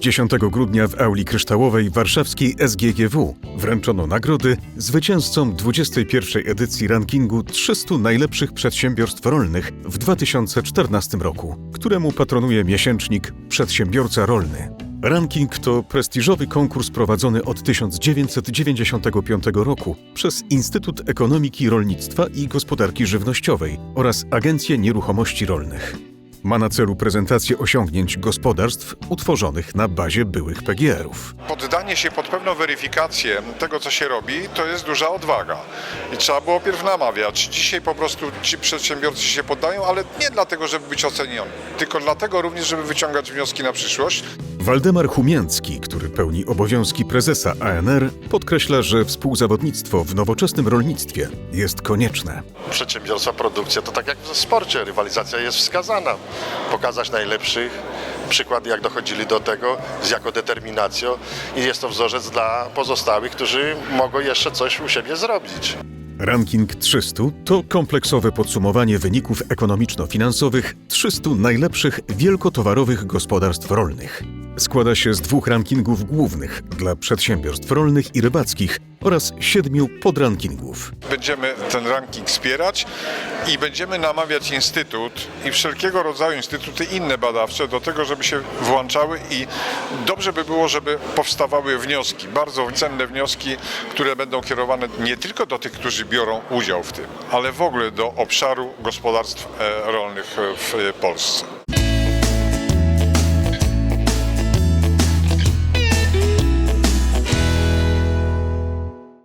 10 grudnia w auli kryształowej warszawskiej SGGW wręczono nagrody zwycięzcom 21. edycji rankingu 300 najlepszych przedsiębiorstw rolnych w 2014 roku, któremu patronuje miesięcznik Przedsiębiorca Rolny. Ranking to prestiżowy konkurs prowadzony od 1995 roku przez Instytut Ekonomiki Rolnictwa i Gospodarki Żywnościowej oraz Agencję Nieruchomości Rolnych. Ma na celu prezentację osiągnięć gospodarstw utworzonych na bazie byłych PGR-ów. Poddanie się pod pewną weryfikację tego, co się robi, to jest duża odwaga. I trzeba było pierw namawiać. Dzisiaj po prostu ci przedsiębiorcy się poddają, ale nie dlatego, żeby być ocenioni, tylko dlatego również, żeby wyciągać wnioski na przyszłość. Waldemar Humięcki, który pełni obowiązki prezesa ANR, podkreśla, że współzawodnictwo w nowoczesnym rolnictwie jest konieczne. przedsiębiorstwa, produkcja, to tak jak w sporcie, rywalizacja jest wskazana. Pokazać najlepszych, przykład jak dochodzili do tego, z jaką determinacją i jest to wzorzec dla pozostałych, którzy mogą jeszcze coś u siebie zrobić. Ranking 300 to kompleksowe podsumowanie wyników ekonomiczno-finansowych 300 najlepszych wielkotowarowych gospodarstw rolnych. Składa się z dwóch rankingów głównych dla przedsiębiorstw rolnych i rybackich oraz siedmiu podrankingów. Będziemy ten ranking wspierać i będziemy namawiać Instytut i wszelkiego rodzaju instytuty inne badawcze do tego, żeby się włączały i dobrze by było, żeby powstawały wnioski, bardzo cenne wnioski, które będą kierowane nie tylko do tych, którzy biorą udział w tym, ale w ogóle do obszaru gospodarstw e, rolnych e, w Polsce.